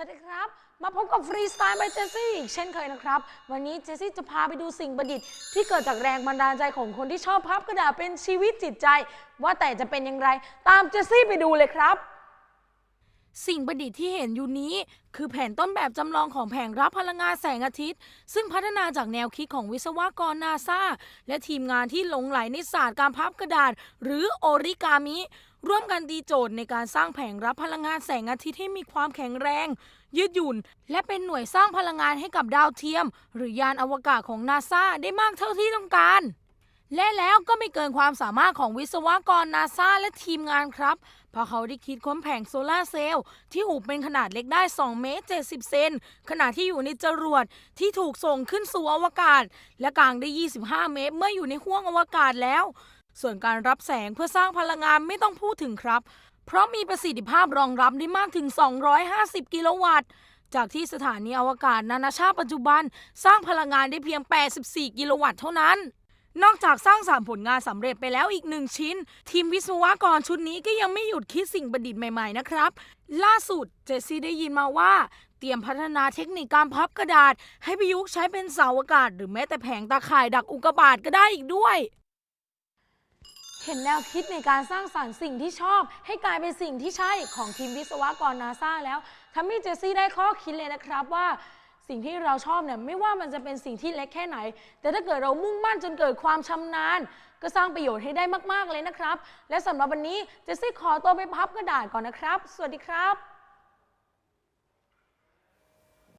สวัสดีครับ มาพบกับฟรีสไตล์บายเจสซี่อีกเช่นเคยนะครับ วันนี้เจสซี่จะพาไปดูสิ่งประดิษฐ์ที่เกิดจากแรงบันดาลใจของคนที่ชอบพับกระดาษเป็นชีวิตจิตใจ ว่าแต่จะเป็นอย่างไร ตามเจสซี่ไปดูเลยครับ สิ่งประดิษฐ์ที่เห็นอยู่นี้ คือแผนต้นแบบจำลองของแผงรับพลังงานแสงอาทิตย์ ซึ่งพัฒนาจากแนวคิดของวิศวกรนาซาและทีมงานที่หลงไหลในศาสตร์การพับกระดาษ หรือโอริกามิ ร่วมกันตีโจทย์ในการสร้างแผงรับพลังงานแสงอาทิตย์ให้มีความแข็งแรง ยืดหยุ่น และเป็นหน่วยสร้างพลังงานให้กับดาวเทียม หรือยานอวกาศของนาซาได้มากเท่าที่ต้องการ และแล้วก็ไม่เกินความสามารถของวิศวกรนาซาและทีมงานครับ เพราะเขาได้คิดค้นแผงโซลาร์เซลล์ที่หูเป็นขนาดเล็กได้ 2 เมตร 70 เซนขณะที่อยู่ในจรวดที่ถูกส่งขึ้นสู่อวกาศ และกลางได้ 25 เมตร เมื่ออยู่ในห้วงอวกาศแล้ว ส่วนการรับแสงเพื่อสร้างพลังงานไม่ต้องพูดถึงครับ เพราะมีประสิทธิภาพรองรับได้มากถึง 250 กิโลวัตต์จากที่สถานีอวกาศนานาชาติปัจจุบัน สร้างพลังงานได้เพียง 84 กิโลวัตต์เท่านั้น นอกจากสร้างสารรค์ผลงานสำเร็จไปแล้วอีกหนึ่งชิ้น ทีมวิศวกรชุดนี้ก็ยังไม่หยุดคิดสิ่งประดิษฐ์ใหม่ๆนะครับ ล่าสุดเจสซี่ได้ยินมาว่า เตรียมพัฒนาเทคนิคการพับกระดาษ ให้ประยุกต์ใช้เป็นเสาอากาศ หรือแม้แต่แผงตาข่ายดักอุกกาบาตก็ได้อีกด้วย เห็นแนวคิดในการสร้างสรรค์สิ่งที่ชอบ ให้กลายเป็นสิ่งที่ใช่ของทีมวิศวกรนาซาแล้วทำให้เจสซี่ได้ข้อคิดเลยนะครับว่า สิ่งที่เราชอบเนี่ยไม่ว่ามันจะเป็นสิ่งที่เล็กแค่ไหน แต่ถ้าเกิดเรามุ่งมั่นจนเกิดความชำนาญ ก็สร้างประโยชน์ให้ได้มากๆเลยนะครับ และสำหรับวันนี้เจสซี่ขอตัวไปพับกระดาษก่อนนะครับ สวัสดีครับ